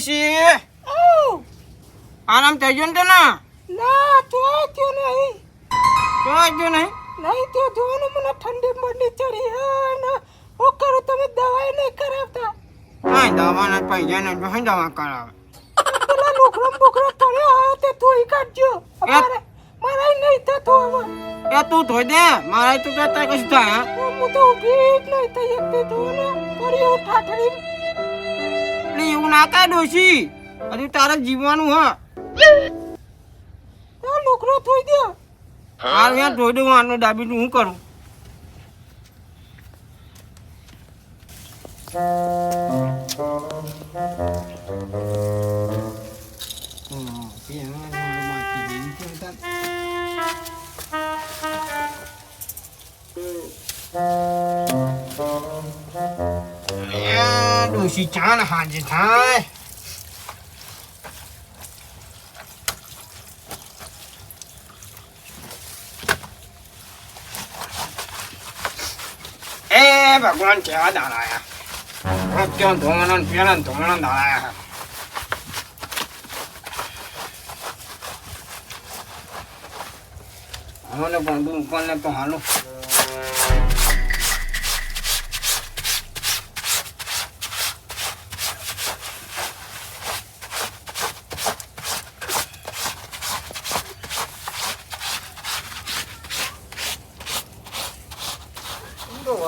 ડોશી આરામ થઈ ગયો ને તને? ના તો થયો નહીં તો જો નહીં? નહીં તો જોવાનું મને ઠંડી મંડી ચડી. હે ને હું કરું તમે દવાઈ નહીં કરાવતા. હા દવાના પૈસા ને જો દવા કરાવે? પેલા લુકડમ બુકડમ પડ્યો હોય તે ધોઈ કાઢજો. મારે મારે નહીં થતો હવે. એ તું ધોઈ દે. મારે તું કહેતા કશું થાય હું? તો ઊભી જ નહીં થઈ એકથી જોઉં ને ફરી હું એટલે એવું ના કાય ડોશી. હજુ તારે જીવવાનું હ. આ લુકડો ધોઈ દો. હાલ યાર ધોઈ દઉં આનું ડાબી હું કરું? ડોશી ચાન હાજર થાય. એ ભગવાન કેવા દાડાયા. ક્યાં ધોવાનો ને પેલા ને ધોવાનો દાડાયા. મને પણ ઉપર ને તો હાલો.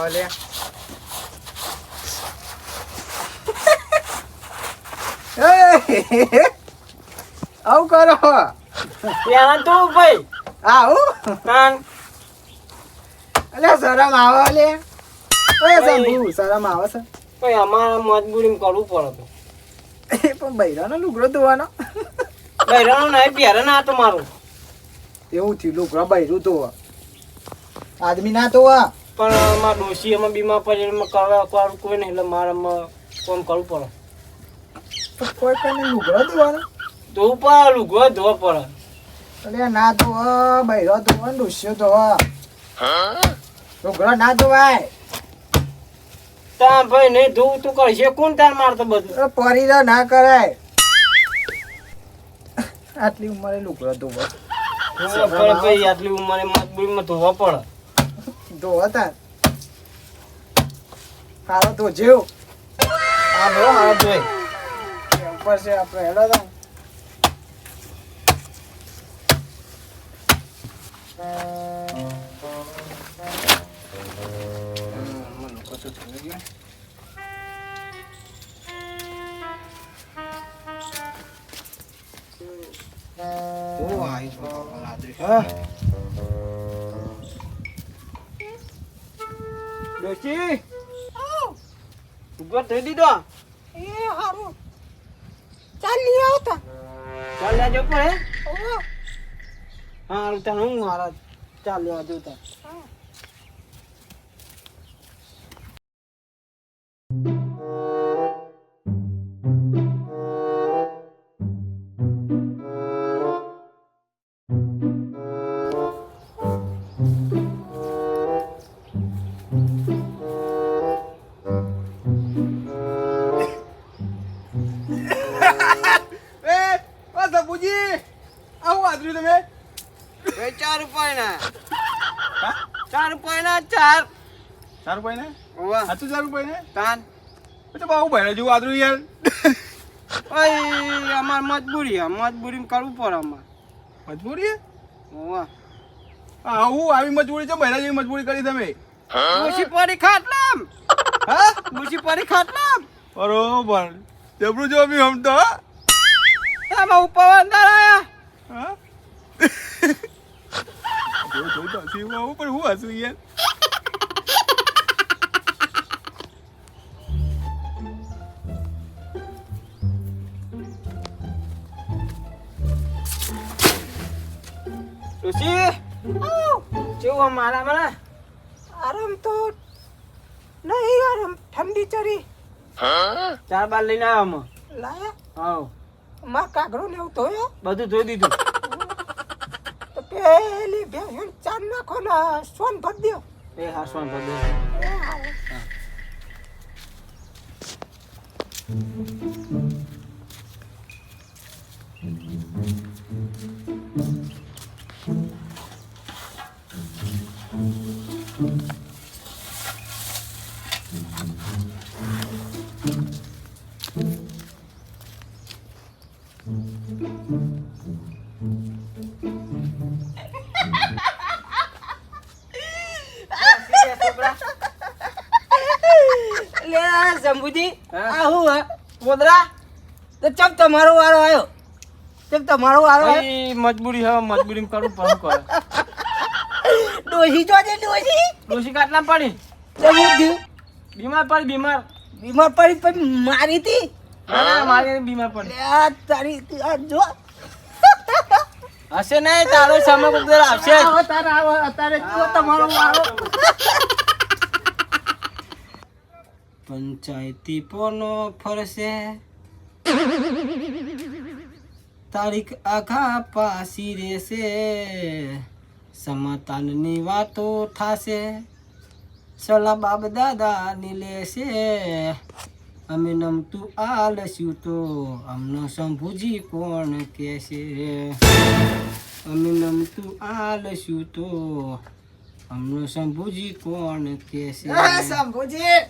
તો વાલે આવું કરો પેલા તો ભાઈ આવું કાન અલે શરમ આવે લે ઓય શંભુ શરમ આવે છે ભાઈ અમારે મજબૂરી કરવું પડે એ પણ બૈરાનો લુગડો ધોવાનો બહેરાનો નહીં પહેરે ના તો મારું એવું થયું લુગડો બૈરું ધોવા આદમી ના તો પણ મારા ડોશી એમાં બીમાર પડે એમાં કરવા કરવું કોઈ નહીં એટલે મારે કામ કરવું પડે. કોઈ કઈ લુગડો ધોવાનો? ધોવું પડે લુગડો ધોવા પડે. એટલે ના ધોવા બૈરો ધોવા ડોશીઓ ધોવા. લુગડો ના ધોવાય. તા ભાઈ નહીં ધોવું તું કરશે કોણ તાર મારતો બધું? પરી તો ના કરાય. આટલી ઉંમરે લુગડો ધોવા. આટલી ઉંમરે મજબૂરીમાં ધોવા પડે. ધોવા હતા. હારો તો જેવ. આ બહુ હાથ ધોય ઉપર છે આપણે હેડો તો. ડોશી લુગો ધોઈ દીધો એ હારું ચાલી આવતા ચાલ લેજો પડે હા તને હું મારા ચાલ લેવા જોતા ઓવા હજાર રૂપિયા ને. તાન. તો બહુ ભાઈ જેવું આદરું યાર. ઓય અમાર મજબૂરી મજબૂરી કરવું પડે અમાર. મજબૂરી ઓવા આવું આવી મજબૂરી છે ભરા જેવી મજબૂરી કરી તમે. મુસી પડી ખાટલામ. હા? મુસી પડી ખાટલામ. બરોબર. જબરું જો બી હમ તો? એમાં ઉપર અંદર આયા હા? જો જો તો આવું પણ હું હસું યાર? ઋષિ કેવું મારા મને આરામ તો નહીં આરામ ઠંડી ચડી. ચાર બાર લઈને આવ્યો અમે લાયા? હાવમાં કાગડો ને એવું ધોયો? બધું ધોઈ દીધું. તો પેલી ભેંસ ચાર નાખો ને સોન ભર દ્યો. એ હાસવાન બધું એ હારું. હે તો ચમ તમારો વારો આવ્યો ચમ તમારો વારો આવ્યો મજબૂરી હવે મજબૂરી કરું પણ કરે? ડોસી જોજે ડોસી ડોસી કાટલા પડી? ચમ બીમાર પડી બીમાર. બીમાર પડી પછી મારી હતી? ના, બીમાર પડી. આ તારી જો. હશે નહીં તારો સમય કોક દર આવશે. તારે આવો અત્યારે તમારો વારો. પંચાયતી પોનો ફરશે. તારીખ આખા પાસી રહેશે. સમાતાનની વાતો થાશે. સલા બાપ દાદાની લેશે. અમે નમતું આલસ્યું તો અમને શંભુજી કોણ કહેશે? અમે નમતું આલસ્યું તો અમને શંભુજી કોણ કહેશે? શંભુજી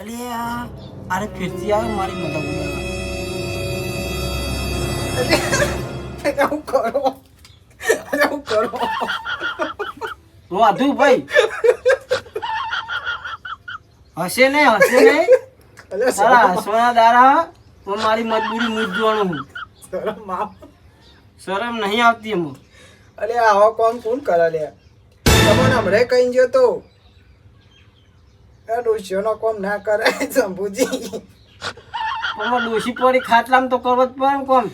આ અરે ફિરથી આવે મારી મદદ એટલે હું કરો? એટલે હું કરો? રોધુ ભાઈ. હશે નહીં હશે એટલે તારા હસવાના દારા હું મારી મજબૂરી મૂંઝવાનું હું શરમ શરમ નહીં આવતી એમાં. અરે આવા કોમ કોણ કરે લે તમને હમણાં કહી ગયો તો? ડોશીઓનો કોમ ના કરે શંભુજી પણ ડોશી પડી ખાટલામાં તો કરવો જ પડે કોમ.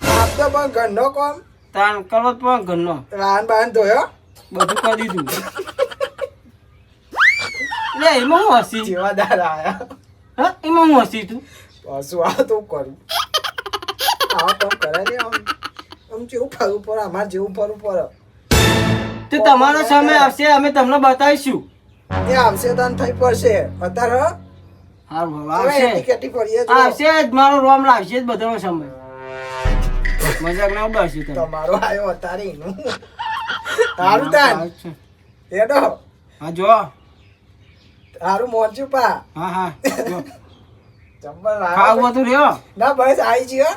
આપ તો પણ ઘરનો કોમ. તાન કરવો જ પડે ઘરનો. રાન બાન ધોયો. બધું કરી દીધું. લે એમાં હું હસી? જેવા દાર આયા. હા એમાં હું હસી તું? પાછું આ તો કરું. આ તો કરે ને આમ. આમ જેવું ફરવું પડે અમારે જેવું ફરવું પડે. તો તમારો સમય આવશે અમે તમને બતાવીશું. એ આવશે તન થઈ પડશે. અત્યારે હારું આવશે. આવશે જ મારો રોમ લાવશે જ બધો સમય. મજાક ના ઉડાવશે તમે. તમારો આવ્યો અત્યારે નું તારું તાન. એડો હા જો. તારું મોંચ્યું પા. હા હા જો. જબ્બર ખાવું. બધું રહ્યો? ના બસ આવી ગયો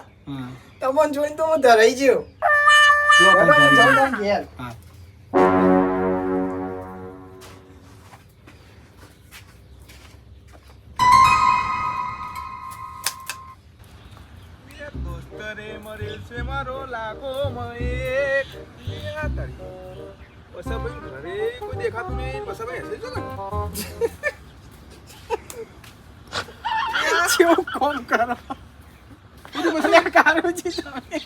તમને જોઈને તો હું ધરાઈ ગયો હા. ઘરે કોઈ દેખાતું નહીં. છો ને કેવું કોમ કરો? અલ્યા કારુજી તમે.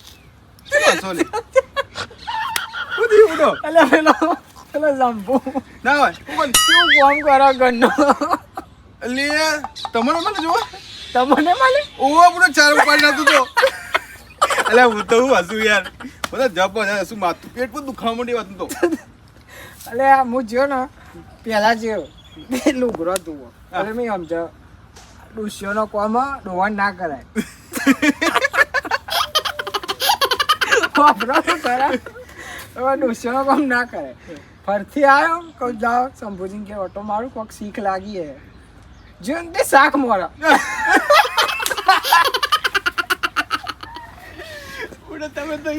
શું થયું ઉડો? અલ્યા પેલો પેલો ઝંપુ ના હોય. હું કેવું કોમ કરો ઘરનો લે તમને મને જો તમને મળે? ઓવો પૂરો ચાર ઉપાડી નાખતું તો. અલ્યા હું તો હું હસું યાર. બધા જપ શું માથું? પેટ પણ દુખાવા માંડી વાત તો. અલ્યા હું જ્યો ને પહેલા જ્યો પેલું ઘરો તું અરે મેં સમજો ડુસ્યોનો કોમ ડોવાન ના કરાય. વાપરો તો ખરા હવે ડુસ્યોનો કોમ ના કરાય. ફરથી આવ્યો કહું જાઓ શંભુજીને કે ઓટો મારું કોક શીખ લાગી હે. જોઈને તે શાક મોરા. તમે તો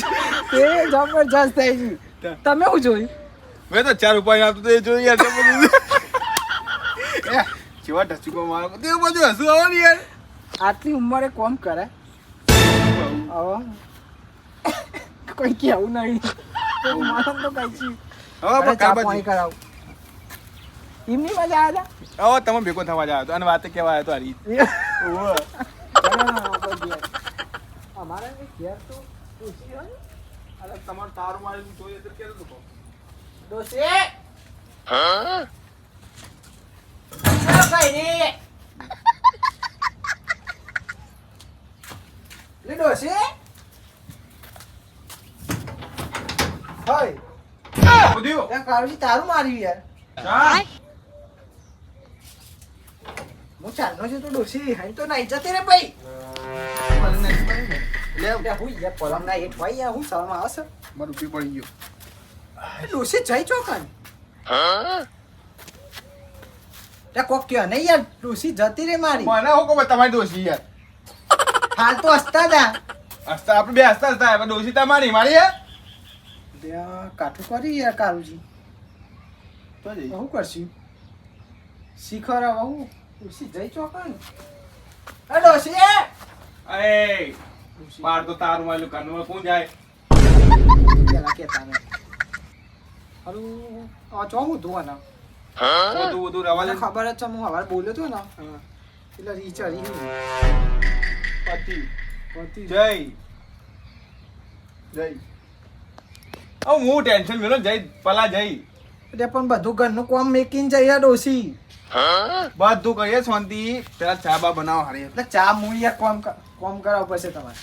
છો. એ જબરજસ્ત થઈ ગયું. તમે શું જોયું? મેં તો ચાર ઉપાય આપતો એ જોઈ યાર તમે જેવા ઢસુકો મારો તે બધું હસું આવે ને યાર. આટલી ઉંમરે કોમ કરે? કોઈ કેવું નહીં. માનવ તો કઈ છી હવે પાણી કરાવું. એમની મજા આવ્યા હવે તમે ભેગો થવા જાવ અને વાત કેવા આવ્યો તો આ હતા અમારે ઘેર તો ડોશી હોય અરે તમારું તારું મારી જોઈએ તો કેવું લોકો ડોશી ચાલો કઈ લે ડોશી! હોય! બધું ત્યાં કાળજી તારું માર્યું યાર. હું? ચાલનો છું તો ડોસી હાઈ તો નહીં જતી રે ભાઈ. જતી રે મારી મને હું તમારી દોષી યાર? હાલ તો હસતા જા હસતા આપણે બે હસતા હસતા આવ્યા ડોસી તમારી મારી હે ત્યાં કાઠું કરી યાર કારુજી તો. બહુ કરશું. શીખર બહુ ઉસી જઈ ચોકણ એ ડોશી એ બાર તો તારું માલું કાનમાં કોણ જાય? પેલા કેતા ને હારું આ ચો હું બધું બધું રવા ખબર જ છે હું હવાર બોલ્યો હતો ને. હા. એટલે રીચરી પતિ. પતિ. જય. જય. હું ટેન્શન મેળો જય પલા જય. એટલે પણ બધું ઘરનું કોમ મેકીને જઈએ ડોશી. બધું કરીએ શાંતિ. પેલા ચા બા બનાવો હારી. એટલે ચા હું યાર કોમ કોમ કરાવવું પડશે તમારે.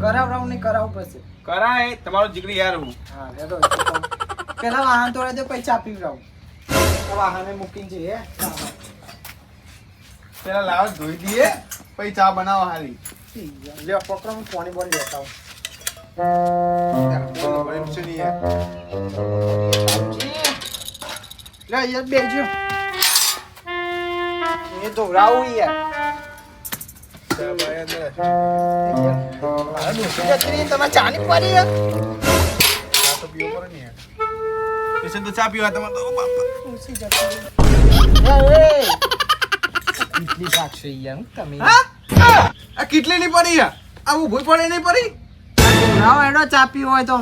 કરાવરાવું નહીં કરાવવું પડશે. કરાય તમારો જીગરી યાર હું. હા પેલા વાહન તોડે દે પછી ચા પીવડાવું. વાહને મૂકીને જઈએ. પેલા લાવ ધોઈ દઈએ પછી ચા બનાવો હારી. લે પકડો હું પાણી બોલી લેતા હું. લે યાર બેજો એ તો રાવું યાર. ચા બા યાર જરા. મારા ડોશી જતી રહી, તમે ચા નહીં પડી યાર? ચા તો ચા પીવા તમારે તો. કેટલી ભાગશો યાર તમે. હા? આ કેટલી ની પડી યાર? આ ઊભી પડે નહીં પડી? રાવ એનો ચા પીવો હોય તો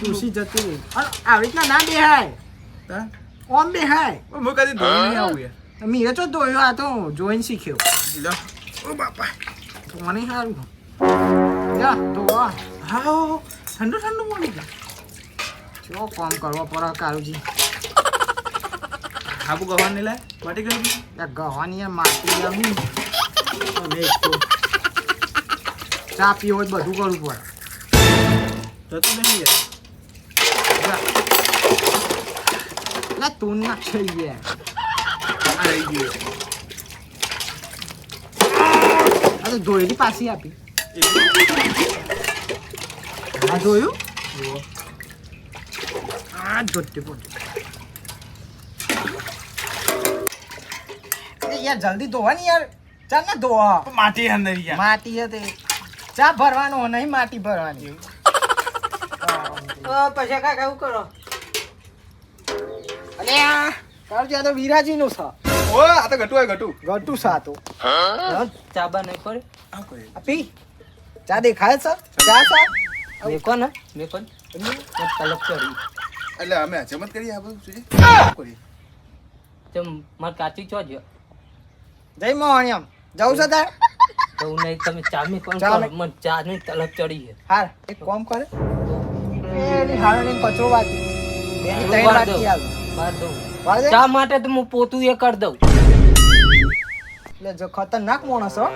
તુલસી જતી આવી રીતના ના બેહાય? ઓમ બેહાય. હું કદી ધોઈ નહીં આવું યાર. મીરે તો દોયો આ તો જોઈને શીખ્યો લો. ઓ બાપા તો મને સારું જા તો હા ઠંડુ ઠંડુ મળી જાય ચો કામ કરવા પડે કારુજી હાબુ ગવાની લાય વાટી કરી ત્યાં ગવાની યાર માટી આવું અને એક તો ચા પીવો બધું કરવું પડે જતું નહીં યાર એટલે તું ના છે યાર ગયું આ તો ધોયેલી પાછી આપી. આ જોયું? આ જોતી પોતે યાર જલ્દી ધોવાની યાર. ચાલ ને ધોવા માટી અંદર યાર. માટી હતી ચા ભરવાનો નહીં માટી ભરવાની. પછી કાકા એવું કરો. અરે આ તો વિરાજી નું છે. ઓ આ તો ગટુ હોય ગટુ ગટુ સાતો. ચાબા નહીં પડે આ કોઈ આપી ચા દેખાય સર? ચા સા મેકો ને મેકો ને તલક ચડી એટલે અમે હજમત કરીએ આ બધું સુજી તેમ મારે કાચી ચો જો. જય મોહણિયમ. જાઉં છો તાર? તો નહીં તમે ચા મેં કોણ કરો મેં- ચા તલબ ચડી છે. હાર એક કોમ કરે. એની કચરો ત્રણ બાર દઉં. ચા માટે તો હું પોતું એ કરી દઉં? એટલે જો ખતરનાક માણસ હો.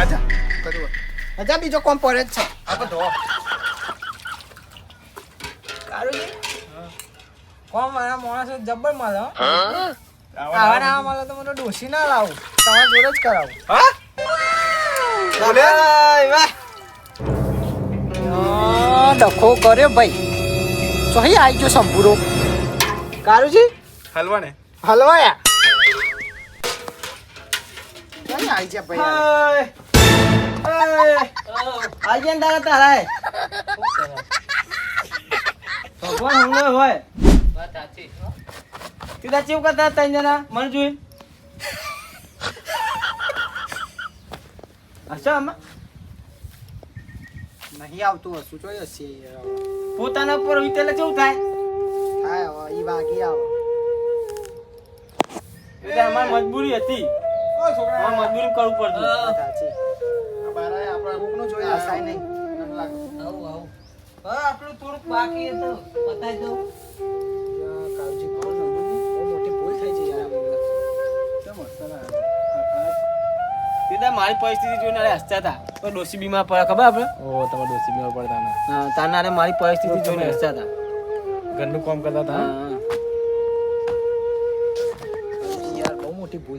આજા કરું. હજા બીજો કોમ પડે જ છે. આ તો ધો. કારુજી કોમ મારા માણસ જબ્બર મળે હો. આવા આવા ના મળે તો મને ડોસી ના લાવું. તમારા જોડે જ કરાવું. હા? બોલે? ડખો કર્યો ભાઈ. ચોહી આવી ગયો સંપૂરો કારુજી હલવા ને આવી ભાઈ? તારા તારા? ભગવાન હમણાં હોય. વાત ચેવ કરતા ત્રણ જણા? મને જોઈ. અચ્છા આમાં? નહીં આવતું હશું હશે પોતાના ઉપર હોય એટલે કેવું થાય? થાય હવે વાગી આવો. એટલે અમારી મજબૂરી હતી. ઓ છોકરા. અમારે મજબૂરી કરવું પડતું. સાચી. આપણા કોકનું જોઈ હસાય નહીં આવું આવું. હા આપણું થોડુંક બાકી હતું. બતાવી દઉં. મોટી ભૂલ થઈ છે યાર. આપણે સીધા મારી પરિસ્થિતિ જોઈને અરે હસતા હતા તો ડોસી બીમાર પડ્યા ખબર આપણે ઓ તમારા ડોસી બીમાર પડતા ને. હા તાના મારી પરિસ્થિતિ જોઈને હસતા હતા ઘરનું કામ કરતા હતા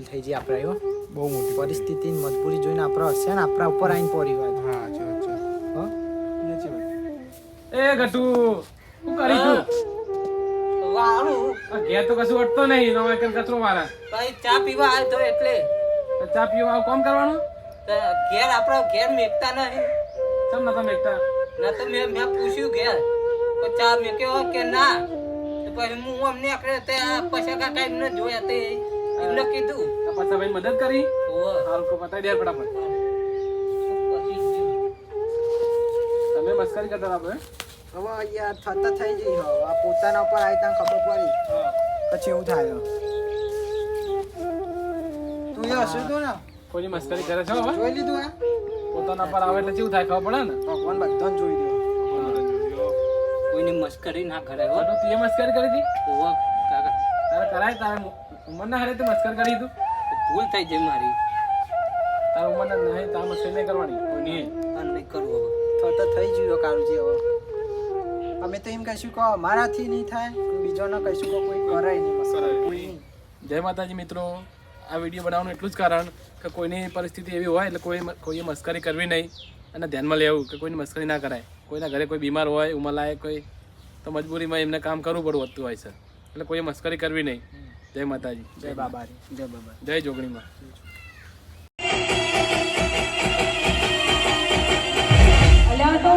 બહુ થઈ જાય આપણે હો. બહુ મોટી પરિસ્થિતિ મજબૂરી જોઈને આપણે હશે ને આપણા ઉપર આવીને પડી વાત હા ચો ચો એ ગટુ શું કરી તું? વાળું ઘેર તો કશું અટતો નહીં તમે કેમ કચરો મારા. ભાઈ ચા પીવા આવ તો એટલે. ચા પીવા આવું કોમ કરવાનું? તો ઘેર આપણા ઘેર મેકતા નહીં. કેમ નતા મેકતા? ના તો મેં મેં પૂછ્યું ઘેર. તો ચા મેં કેવો કે ના? તો પછી હું અમને આપણે પૈસા કાકા એમને જોયા તે. કીધું. પાછા ભાઈ મદદ કરી. હારું કો પતાઈ દે ફટાફટ. તમે મસ્કરી કરતા આપણે? હવે યાર થતા થઈ જઈ હવે. આ પોતાના ઉપર આવી ત્યાં ખબર પડી. પછી એવું થાય. તું એ હસું તું ને કોઈની મસ્કરી કરે છે હવે? જોઈ લીધું આ પોતાના પર આવે એટલે કેવું થાય ખબર પડે ને? ભગવાન બધાને જોઈ દે કોઈની મસ્કરી ના કરે હો. તો તું એ મસ્કરી કરી હતી? ઓવે, કાકા. તારે કરાય તારે ઉંમર ના હારે તો મસ્કરી કરી તું ભૂલ થઈ જાય મારી. તારા ઉંમર ના નહીં તારે મસ્કરી નહીં કરવાની. કોઈ આ નહીં કરવું તો તો થઈ ગયું કાળજી હવે. અમે તો એમ કહીશું કે અમારાથી નહીં થાય બીજોને કહીશું કે કોઈ કરે નહીં મસ્કર કોઈ જય માતાજી મિત્રો. આ વીડિયો બનાવવાનું એટલું જ કારણ કે કોઈની પરિસ્થિતિ એવી હોય એટલે કોઈ કોઈએ મસ્કરી કરવી નહીં. અને ધ્યાનમાં લેવું કે કોઈની મસ્કરી ના કરાય. કોઈના ઘરે કોઈ બીમાર હોય ઉંમરલાયક કોઈ તો મજબૂરીમાં એમને કામ કરવું પડવું હોતું હોય છે. એટલે કોઈએ મસ્કરી કરવી નહીં. જય માતાજી. જય બાબા જય બાબા જય જોગણીમાં. અલ્યા તો